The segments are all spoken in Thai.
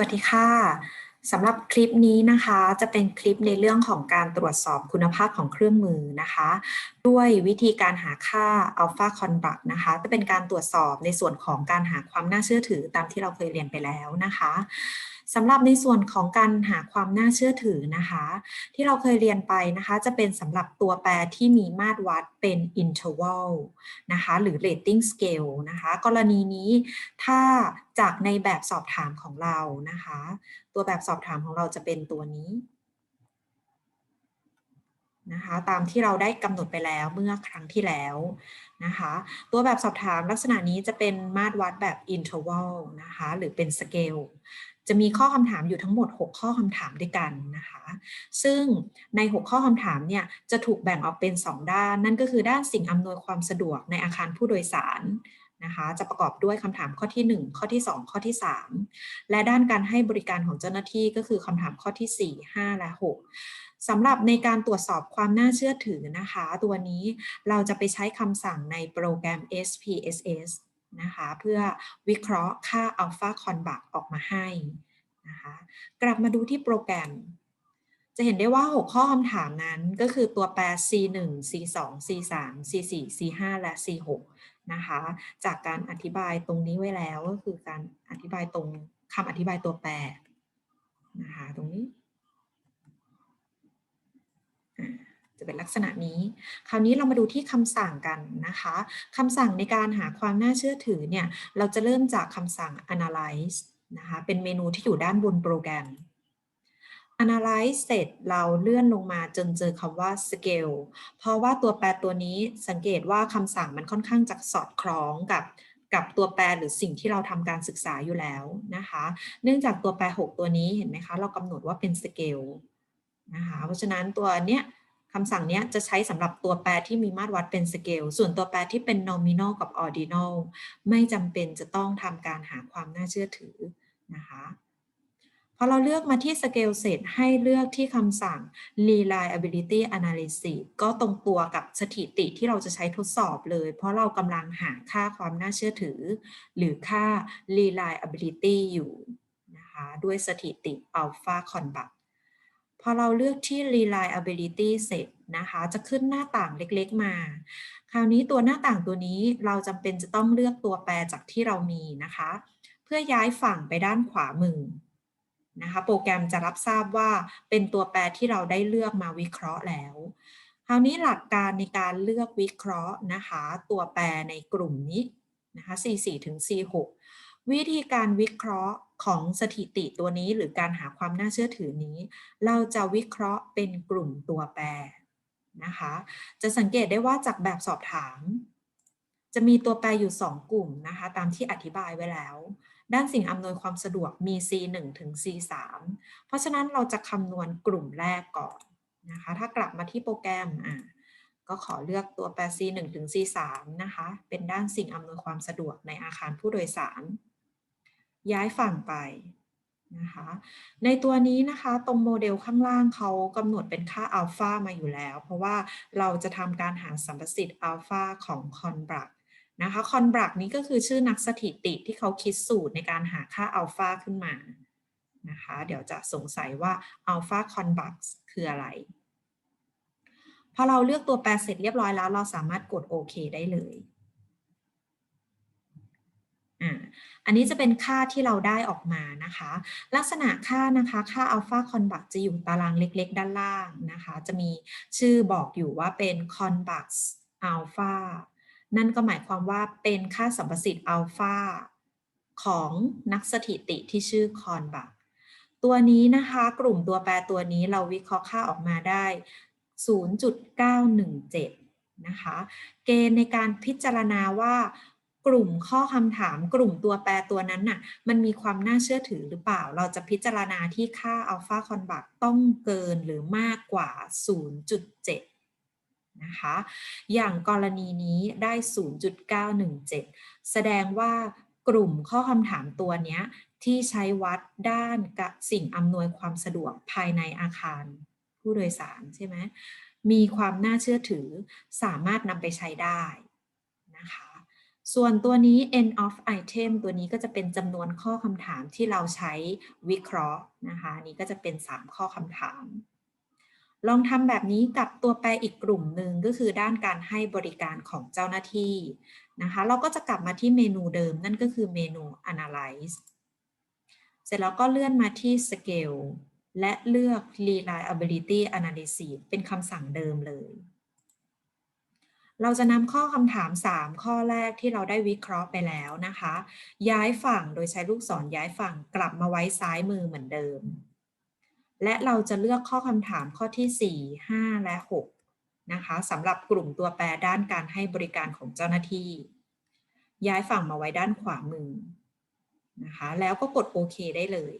วัสดีค่ะสำหรับคลิปนี้นะคะจะเป็นคลิปในเรื่องของการตรวจสอบคุณภาพของเครื่องมือนะคะ ด้วยวิธีการหาค่าอัลฟาคอนบักนะคะจะเป็นการตรวจสอบในส่วนของการหาความน่าเชื่อถือตามที่เราเคยเรียนไปแล้วนะคะ สำหรับในส่วนของการหาความน่าเชื่อถือนะคะ ที่เราเคยเรียนไปนะคะ จะเป็นสำหรับตัวแปรที่มีมาตรวัดเป็น interval นะคะ หรือ rating scale นะคะ กรณีนี้ถ้าจากในแบบสอบถามของเรานะคะ ตัวแบบสอบถามของเราจะเป็นตัวนี้นะคะตามที่เราได้กำหนดไปแล้วเมื่อครั้งที่แล้วนะคะ ตัวแบบสอบถามลักษณะนี้จะเป็นมาตรวัดแบบ interval นะคะ หรือเป็น scale จะมีข้อคำถามอยู่ทั้งหมด 6 ข้อคำถามด้วยกันนะคะ ซึ่งใน 6 ข้อคำถามเนี่ยจะถูกแบ่งออกเป็น 2 ด้าน นั่นก็คือด้านสิ่งอำนวยความสะดวกในอาคารผู้โดยสารนะคะจะประกอบด้วยคำถามข้อที่ 1 ข้อที่ 2 ข้อที่ 3 และด้านการให้บริการของเจ้าหน้าที่ก็คือคำถามข้อที่ 4 5 และ 6สำหรับในการตรวจสอบความน่าเชื่อถือนะคะ ตัวนี้เราจะไปใช้คำสั่งในโปรแกรม SPSS นะคะเพื่อวิเคราะห์ค่าอัลฟาคอนบักออกมาให้นะคะกลับมาดูที่โปรแกรม จะเห็นได้ว่า 6 ข้อคำถามนั้นก็คือตัวแปร C1 C2 C3 C4 C5 และ C6 นะคะจากการอธิบายตรงนี้ไว้แล้วก็คือการอธิบายตรงคำอธิบายตัวแปรนะคะตรงนี้ จะเป็นลักษณะนี้ คราวนี้เรามาดูที่คำสั่งกันนะคะคำสั่งในการหาความน่าเชื่อถือเนี่ย เราจะเริ่มจากคำสั่ง analyze นะคะ เป็นเมนูที่อยู่ด้านบนโปรแกรม analyze เสร็จเราเลื่อนลงมาจนเจอคำว่า scale เพราะว่าตัวแปรตัวนี้สังเกตว่าคำสั่งมันค่อนข้างจะสอดคล้องกับกับตัวแปรหรือสิ่งที่เราทำการศึกษาอยู่แล้วนะคะ เนื่องจากตัวแปร 6 ตัวนี้เห็นไหมคะ เรากำหนดว่าเป็น scale นะคะ เพราะฉะนั้นตัวเนี้ย คำสั่งนี้จะใช้สำหรับตัวแปรที่มีมาตรวัดเป็นสเกล ส่วนตัวแปรที่เป็น nominal กับ ordinal ไม่จำเป็นจะต้องทำการหาความน่าเชื่อถือนะคะพอเราเลือกมาที่ scale เสร็จให้เลือกที่คำสั่ง reliability analysis ก็ตรงตัวกับสถิติที่เราจะใช้ทดสอบเลย เพราะเรากำลังหาค่าความน่าเชื่อถือ หรือค่า reliability อยู่นะคะด้วยสถิติ alpha conbuck พ อเราเลือกที่ reliability เสร็จนะคะ จะขึ้นหน้าต่างเล็กๆมา คราวนี้ตัวหน้าต่างตัวนี้เราจำเป็นจะต้องเลือกตัวแปรจากที่เรามีนะคะ เพื่อย้ายฝั่งไปด้านขวามือนะคะโปรแกรมจะรับทราบว่าเป็นตัวแปรที่เราได้เลือกมาวิเคราะห์แล้ว คราวนี้หลักการในการเลือกวิเคราะห์นะคะ ตัวแปรในกลุ่มนี้นะคะ C4 ถึง C6 วิธีการวิเคราะห์ ของสถิติตัวนี้หรือการหาความน่าเชื่อถือนี้ เราจะวิเคราะห์เป็นกลุ่มตัวแปรนะคะ จะสังเกตได้ว่าจากแบบสอบถาม จะมีตัวแปรอยู่ 2 กลุ่มนะคะ ตามที่อธิบายไว้แล้ว ด้านสิ่งอำนวยความสะดวกมี C1 ถึง C3 เพราะฉะนั้นเราจะคำนวณกลุ่มแรกก่อนนะคะ ถ้ากลับมาที่โปรแกรมอะก็ขอเลือกตัวแปร C1 ถึง C3 นะคะ เป็นด้านสิ่งอำนวยความสะดวกในอาคารผู้โดยสาร ย้ายฝั่งไปนะคะในตัวนี้นะคะตรงโมเดลข้างล่างเขากำหนดเป็นค่าอัลฟามาอยู่แล้ว เพราะว่าเราจะทำการหาสัมประสิทธิ์อัลฟาของคอนบรักนะคะคอนบรักนี้ก็คือชื่อนักสถิติที่เขาคิดสูตรในการหาค่าอัลฟาขึ้นมานะคะเดี๋ยวจะสงสัยว่าอัลฟาคอนบรักคืออะไรพอเราเลือกตัวแปรเสร็จเรียบร้อยแล้ว เราสามารถกดโอเคได้เลย อันนี้จะเป็นค่าที่เราได้ออกมานะคะ ลักษณะค่านะคะค่าอัลฟาคอนบักจะอยู่ตารางเล็ก ๆ ด้านล่างนะคะ จะมีชื่อบอกอยู่ว่าเป็นคอนบักอัลฟานั่นก็หมายความว่าเป็นค่าสัมประสิทธิ์อัลฟาของนักสถิติที่ชื่อคอนบักตัวนี้นะคะกลุ่มตัวแปรตัวนี้เราวิเคราะห์ค่าออกมาได้ 0.917 นะคะ เกณฑ์ในการพิจารณาว่า กลุ่มข้อคำถาม กลุ่มตัวแปรตัวนั้นน่ะ มันมีความน่าเชื่อถือหรือเปล่า เราจะพิจารณาที่ค่าอัลฟาคอนบักต้องเกินหรือมากกว่า 0.7 นะคะ อย่างกรณีนี้ได้ 0.917 แสดงว่ากลุ่มข้อคำถามตัวนี้ที่ใช้วัดด้านกับสิ่งอำนวยความสะดวกภายในอาคารผู้โดยสารใช่ไหมมีความน่าเชื่อถือสามารถนำไปใช้ได้นะคะ ส่วนตัวนี้ end of item ตัวนี้ก็จะเป็นจำนวนข้อคำถามที่เราใช้วิเคราะห์นะคะนนี้ก็จะเป็น 3 ข้อคำถาม ลองทำแบบนี้กับตัวแปรอีกกลุ่มหนึ่งก็คือด้านการให้บริการของเจ้าหน้าที่นะคะเราก็จะกลับมาที่เมนูเดิมนั่นก็คือเมนู analyze เสร็จแล้วก็เลื่อนมาที่ scale และเลือก reliability analysis เป็นคำสั่งเดิมเลย เราจะนำข้อคำถาม 3 ข้อแรกที่เราได้วิเคราะห์ไปแล้วนะคะ ย้ายฝั่งโดยใช้ลูกศรย้ายฝั่งกลับมาไว้ซ้ายมือเหมือนเดิม และเราจะเลือกข้อคำถามข้อที่ 4 5 และ 6 นะคะสำหรับกลุ่มตัวแปรด้านการให้บริการของเจ้าหน้าที่ ย้ายฝั่งมาไว้ด้านขวามือนะคะ แล้วก็กดโอเคได้เลย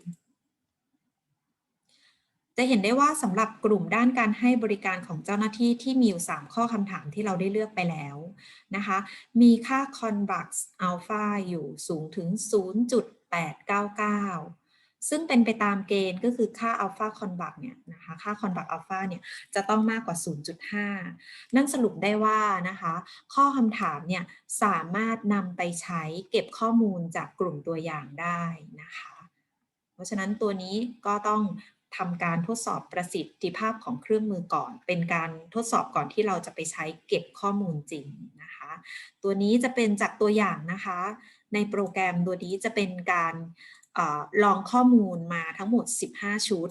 จะเห็นได้ว่าสำหรับกลุ่มด้านการให้บริการของเจ้าหน้าที่ที่มีอยู่ 3 ข้อคำถามที่เราได้เลือกไปแล้วนะคะ มีค่า convex alpha อยู่สูงถึง 0.899 ซึ่งเป็นไปตามเกณฑ์ก็คือค่า alpha convex เนี่ยนะคะค่า convex alpha เนี่ยจะต้องมากกว่า 0.5 นั่นสรุปได้ว่านะคะ ข้อคำถามเนี่ยสามารถนำไปใช้เก็บข้อมูลจากกลุ่มตัวอย่างได้นะคะเพราะฉะนั้นตัวนี้ก็ต้อง ทำการทดสอบประสิทธิภาพของเครื่องมือก่อน เป็นการทดสอบก่อนที่เราจะไปใช้เก็บข้อมูลจริงนะคะ ตัวนี้จะเป็นจากตัวอย่างนะคะ ในโปรแกรมตัวนี้จะเป็นการอลองข้อมูลมาทั้งหมด 15 ชุด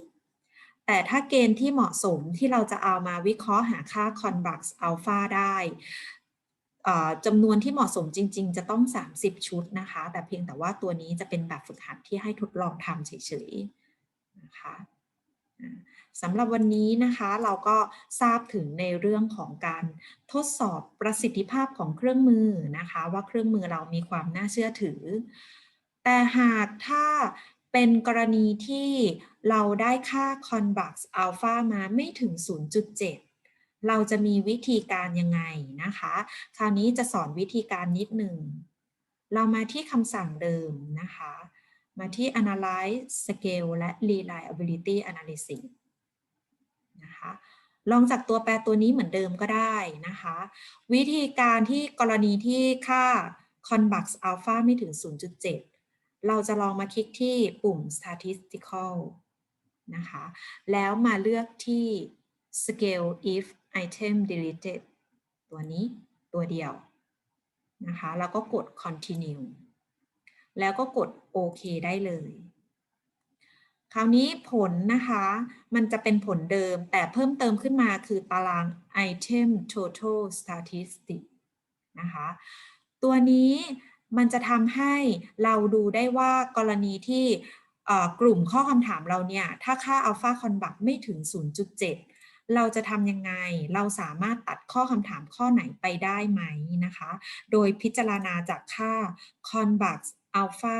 แต่ถ้าเกณฑ์ที่เหมาะสมที่เราจะเอามาวิเคราะห์หาค่า convex alpha ได้จำนวนที่เหมาะสมจริง ๆ จะต้อง 30 ชุดนะคะ แต่เพียงแต่ว่าตัวนี้จะเป็นแบบฝึกหัดที่ให้ทดลองทำเฉยๆนะคะ สำหรับวันนี้นะคะเราก็ทราบถึงในเรื่องของการทดสอบประสิทธิภาพของเครื่องมือนะคะ ว่าเครื่องมือเรามีความน่าเชื่อถือ แต่หากถ้าเป็นกรณีที่เราได้ค่า convex alpha มาไม่ถึง 0.7 เราจะมีวิธีการยังไงนะคะ คราวนี้จะสอนวิธีการนิดหนึ่ง เรามาที่คำสั่งเดิมนะคะ มาที่ analyze scale และ reliability analysis นะคะลองจากตัวแปรตัวนี้เหมือนเดิมก็ได้นะคะ วิธีการที่กรณีที่ค่า convex alpha ไม่ถึง 0.7 เราจะลองมาคลิกที่ปุ่ม statistical นะคะ แล้วมาเลือกที่ scale if item deleted ตัวนี้ตัวเดียวนะคะ แล้วก็กด continue แล้วก็กดโอเคได้เลย คราวนี้ผลนะคะ มันจะเป็นผลเดิมแต่เพิ่มเติมขึ้นมาคือตาราง item total statistic นะคะ ตัวนี้มันจะทำให้เราดูได้ว่ากรณีที่กลุ่มข้อคำถามเราเนี่ย ถ้าค่า alpha convex ไม่ถึง 0.7 เราจะทำยังไง เราสามารถตัดข้อคำถามข้อไหนไปได้ไหมนะคะ โดยพิจารณาจากค่า convex alpha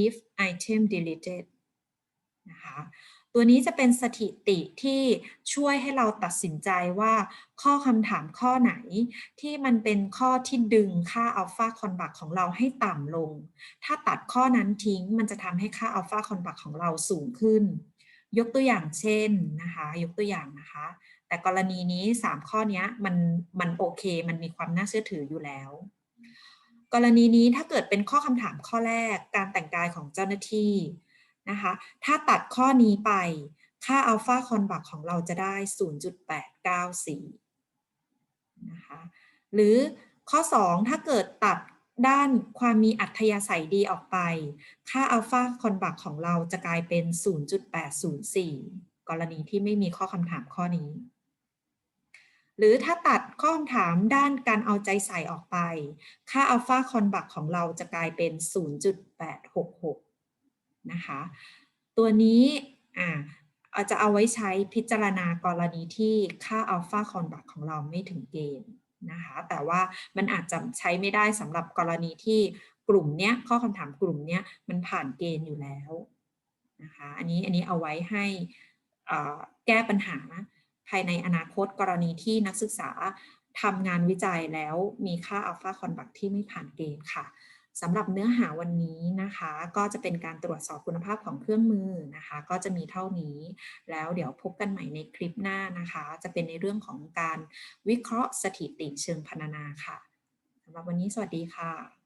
if item deleted นะคะตัวนี้จะเป็นสถิติที่ช่วยให้เราตัดสินใจว่าข้อคำถามข้อไหนที่มันเป็นข้อที่ดึงค่าอัลฟาคอนบักของเราให้ต่ำลง ถ้าตัดข้อนั้นทิ้งมันจะทำให้ค่าอัลฟาคอนบักของเราสูงขึ้น ยกตัวอย่างเช่นนะคะ ยกตัวอย่างนะคะ แต่กรณีนี้ 3 ข้อนี้มันมันโอเค มันมีความน่าเชื่อถืออยู่แล้ว กรณีนี้ถ้าเกิดเป็นข้อคำถามข้อแรกการแต่งกายของเจ้าหน้าที่นะคะ ถ้าตัดข้อนี้ไป ค่าอัลฟาคอนบักของเราจะได้ 0.894 นะคะ หรือข้อ 2 ถ้าเกิดตัดด้านความมีอัธยาศัยดีออกไป ค่าอัลฟาคอนบักของเราจะกลายเป็น 0.804 กรณีที่ไม่มีข้อคำถามข้อนี้ หรือถ้าตัดข้อคำถามด้านการเอาใจใส่ออกไป ค่าอัลฟาคอนบักของเราจะกลายเป็น 0.866 นะคะ ตัวนี้อ่าจะเอาไว้ใช้พิจารณากรณีที่ค่าอัลฟาคอนบักของเราไม่ถึงเกณฑ์นะคะ แต่ว่ามันอาจจะใช้ไม่ได้สำหรับกรณีที่กลุ่มเนี้ยข้อคำถามกลุ่มเนี้ยมันผ่านเกณฑ์อยู่แล้วนะคะ อันนี้อันนี้เอาไว้ให้แก้ปัญหานะ ภายในอนาคตกรณีที่นักศึกษาทำงานวิจัยแล้วมีค่าอัลฟาคอนบักที่ไม่ผ่านเกณฑ์ค่ะสำหรับเนื้อหาวันนี้นะคะ ก็จะเป็นการตรวจสอบคุณภาพของเครื่องมือนะคะ ก็จะมีเท่านี้ แล้วเดี๋ยวพบกันใหม่ในคลิปหน้านะคะ จะเป็นในเรื่องของการวิเคราะห์สถิติเชิงพรรณนาค่ะสำหรับวันนี้สวัสดีค่ะ